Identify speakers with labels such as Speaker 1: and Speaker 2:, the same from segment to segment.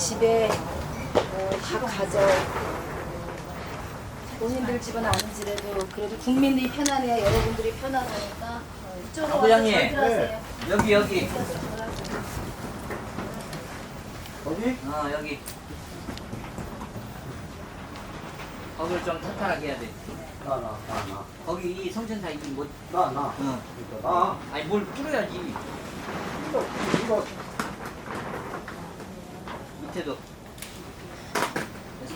Speaker 1: 집에 어, 각 가정 본인들 집은 아닌지라도 그래도 국민들이 편안해야 여러분들이 편안하니까 어, 이쪽으로 와서
Speaker 2: 아부장님.
Speaker 1: 절들하세요.
Speaker 2: 여기 여기
Speaker 3: 어디?
Speaker 2: 어 여기 거기를 좀 탄탄하게 해야 돼
Speaker 3: 나, 나, 나, 나.
Speaker 2: 거기 이 성전사 이뭐
Speaker 3: 나, 나.
Speaker 2: 응.
Speaker 3: 그러니까 나.
Speaker 2: 아니 뭘 뚫어야지
Speaker 3: 이거, 이거.
Speaker 2: 밑에도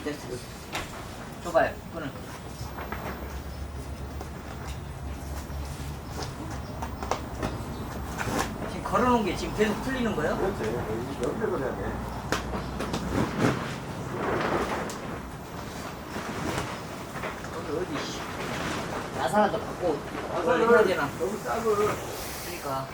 Speaker 2: 됐어 됐어 줘봐요 그거는 지금 걸어놓은 게 지금 계속 풀리는 거예요?
Speaker 3: 그렇지. 연결을 해야 돼.
Speaker 2: 거기 어디 씨. 나사라도 받고 그걸
Speaker 3: 나사를
Speaker 2: 해야 되나
Speaker 3: 여기 짝을.
Speaker 2: 그러니까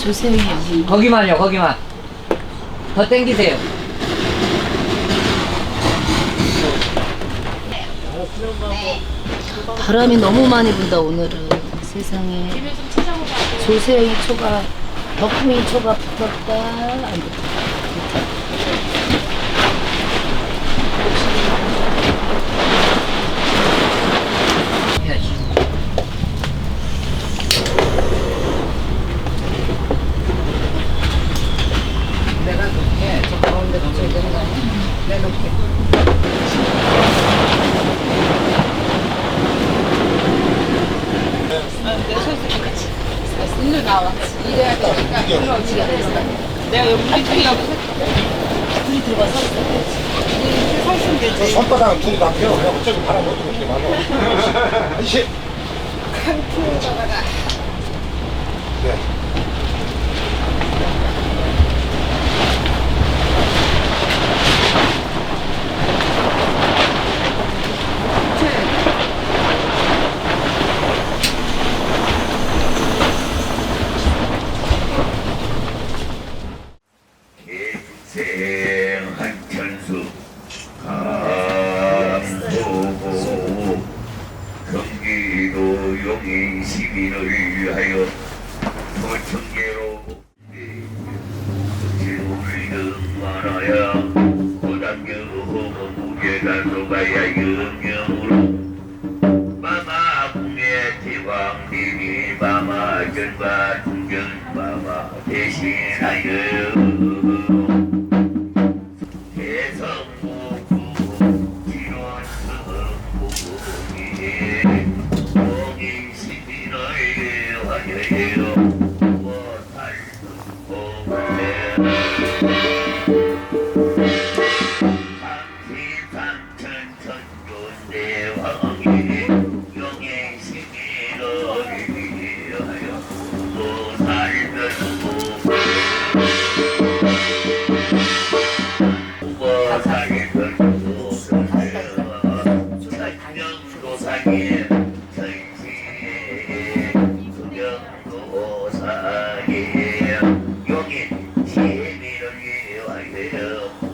Speaker 1: 조세영이 여기
Speaker 2: 거기만요 거기만. 더 땡기세요.
Speaker 1: 바람이 너무 많이 분다 오늘은. 세상에. 조세영이 초가 덕분이 초가 붙었다. 안 붙었다
Speaker 2: 해야지 내가 놓게 저 가운데 놓쳐야 되는 거 아니야? 내가 놓게
Speaker 1: 일로 나와 이래야 되니까 일로 어디가 됐어 내가 여기 둘이 둘이 들어가 서 있어
Speaker 3: 저 손바닥 둘이 다 펴. 그냥 어차피 바람 못 들게 말아. 아이씨. 네.
Speaker 4: 생 hill. like.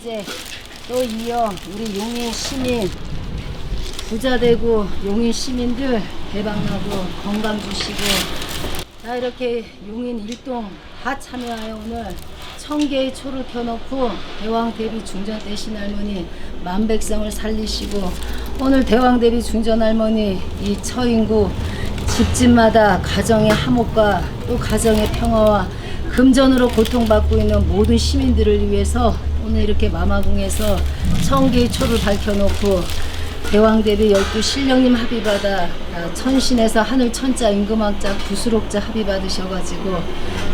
Speaker 1: 천재 또 이어 우리 용인 시민 부자 되고 용인 시민들 대박나고 건강 주시고. 자 이렇게 용인 일동 다 참여하여 오늘 천 개의 초를 켜놓고 대왕 대비 중전 대신 할머니 만백성을 살리시고 오늘 대왕 대비 중전 할머니 이 처인구 집집마다 가정의 화목과 또 가정의 평화와 금전으로 고통받고 있는 모든 시민들을 위해서 오늘 이렇게 마마궁에서 천 개의 초를 밝혀놓고 대왕대비 열두 신령님 합의받아 아, 천신에서 하늘 천자 임금왕자 구수록자 합의받으셔가지고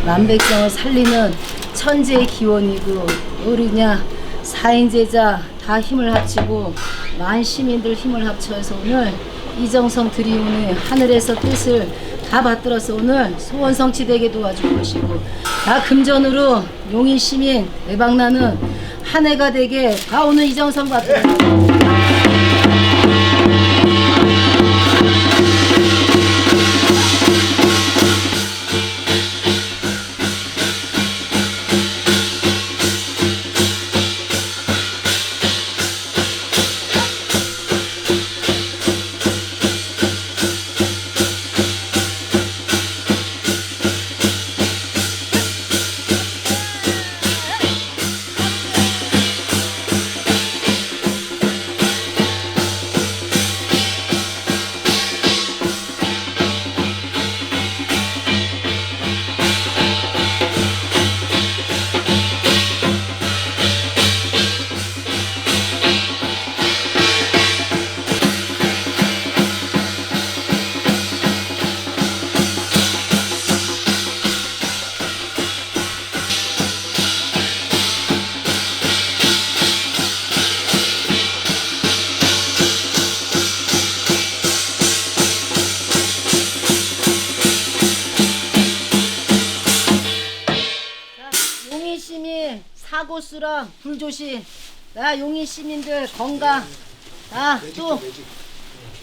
Speaker 1: 만백성을 살리는 천재의 기원이고 우리냐 사인제자 다 힘을 합치고 만 시민들 힘을 합쳐서 오늘 이정성 드리오는 하늘에서 뜻을 다 받들어서 오늘 소원 성취되게 도와줄 것이고 다 금전으로 용인 시민 대박나는 한 해가 되게 다 오늘 이정성 받들 사고 수랑 불조심. 나 용인 시민들 건강. 나또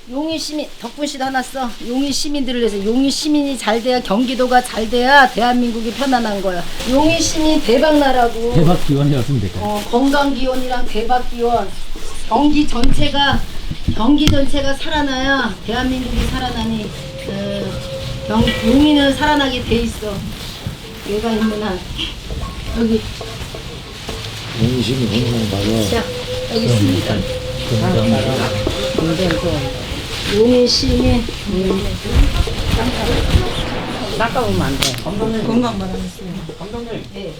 Speaker 1: 용인 시민 덕분씨 다 났어. 용인 시민들을 위해서 용인 시민이 잘 돼야 경기도가 잘 돼야 대한민국이 편안한 거야. 용인 시민 대박 나라고.
Speaker 5: 대박 기원이었으면 될까요?
Speaker 1: 어, 건강 기원이랑 대박 기원. 경기 전체가 경기 전체가 살아나야 대한민국이 살아나니 어, 경, 용인은 살아나게 돼 있어. 얘가 있는 한 여기
Speaker 5: 용심이 건강 맞아.
Speaker 1: 자 여기 있습니다. 용인 시민 음,
Speaker 2: 닦아보면 안 돼.
Speaker 3: 감독님
Speaker 1: 예. 오늘 겸자년 3월,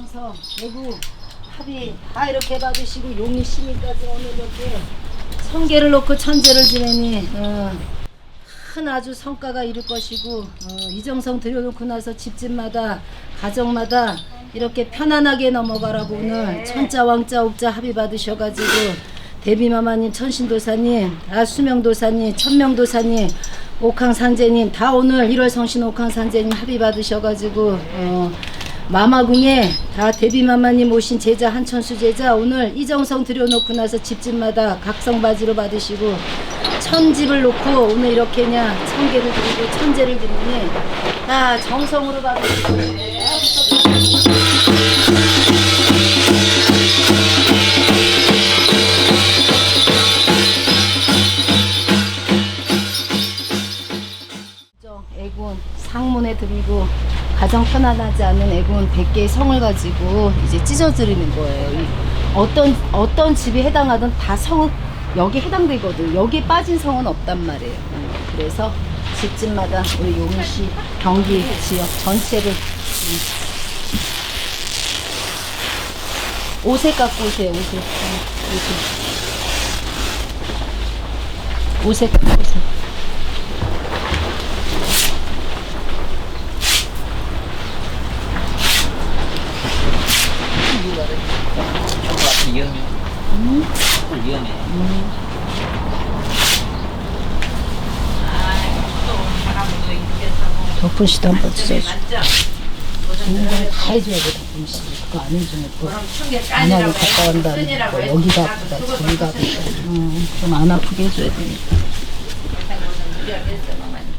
Speaker 1: 31정성 대구 합의 다 이렇게 받으시고 용인 시민까지 오늘 이렇게 성계를 놓고 천재를 지내니 어, 큰 아주 성과가 이룰 것이고 어, 이정성 들여놓고 나서 집집마다 가정마다 이렇게 편안하게 넘어가라고 오늘 천자 왕자 옥자 합의 받으셔가지고 대비마마님 천신도사님 다 수명도사님 천명도사님 옥황상제님 다 오늘 1월 성신 옥황상제님 합의 받으셔가지고 어, 마마궁에 다 대비마마님 오신 제자 한천수 제자 오늘 이정성 들여놓고 나서 집집마다 각성바지로 받으시고 천집을 놓고 오늘 이렇게 그냥 천개를 드리고 천재를 드리니 다 정성으로 받으시고 저 애군 상문에 드리고 가정 편안하지 않은 애군 100개의 성을 가지고 이제 찢어 드리는 거예요. 이 어떤 어떤 집에 해당하든 다 성은 여기 해당되거든. 여기에 빠진 성은 없단 말이에요. 음, 그래서 집집마다 우리 용인시 경기 지역 전체를 음. 옷에 갖고 오세요. 옷에 음, 옷에 옷에 갖고 오세요.
Speaker 6: 위험해. 위험해.
Speaker 1: 덕분 씨도 한번. 뭔가 다 해줘야 돼, 덕분 씨. 그거 안 해주면 또. 안 하고 갔다 간다는 거. 여기가 아프다, 저기가 아프다. 음, 좀안 아프게 해줘야 되니까.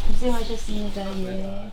Speaker 1: 고생하셨습니다, 예.